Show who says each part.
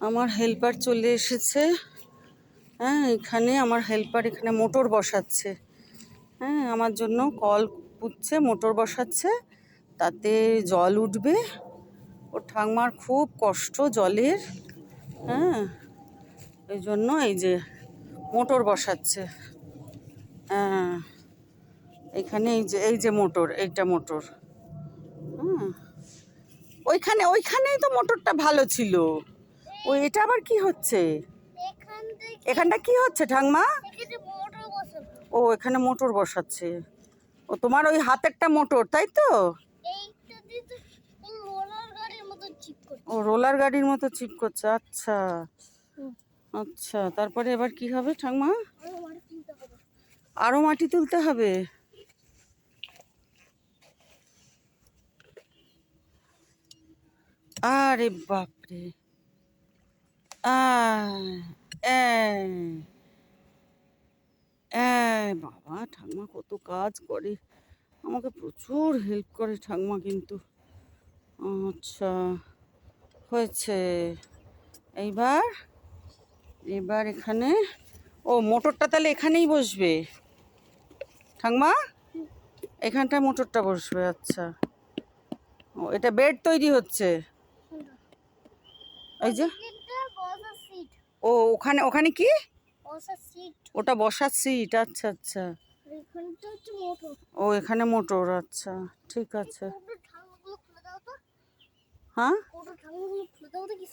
Speaker 1: আমার হেল্পার চলে এসেছে। হ্যাঁ এখানে আমার হেল্পার এখানে মোটর বসাচ্ছে। হ্যাঁ আমার জন্য কল পুচ্ছে মোটর বসাচ্ছে। তাতে জল উঠবে। ও ঠাংমার খুব কষ্ট জলের। হ্যাঁ এই জন্য এই যে মোটর বসাচ্ছে। হ্যাঁ এখানে এই যে এই যে মোটর এইটা মোটর ওইখানে ওইখানেই তো মোটরটা ভালো ছিল। ওই এটা আবার কি হচ্ছে? এখানটা কি হচ্ছে ঠাংমা ও এখানে মোটর বসাচ্ছে। ও তোমার ওই হাতেরটা মোটর তাই তো?
Speaker 2: এইটা দিয়ে তো রোলার গাড়ির মতো চিপ করছে।
Speaker 1: ও রোলার গাড়ির মতো চিপ করছে আচ্ছা। আচ্ছা তারপরে এবার কি হবে ঠাংমা
Speaker 2: আর আমার কিনতে হবে।
Speaker 1: আরও মাটি তুলতে হবে? আরে বাপরে। বাবা ঠাকমা কত কাজ করে। আমাকে প্রচুর হেল্প করে ঠাকমা কিন্তু। আচ্ছা হয়েছে। এইবার, এবার এখানে, ও, মোটরটা তাহলে এখানেই বসবে। ঠাকমা এখানটা মোটরটা বসবে আচ্ছা। ও, এটা বেড তৈরি হচ্ছে। এই যে। ও ওখানে ওখানে কি? ওটা বসার সিট আচ্ছা আচ্ছা। ও এখানে মোটর আচ্ছা ঠিক আছে। হ্যাঁ?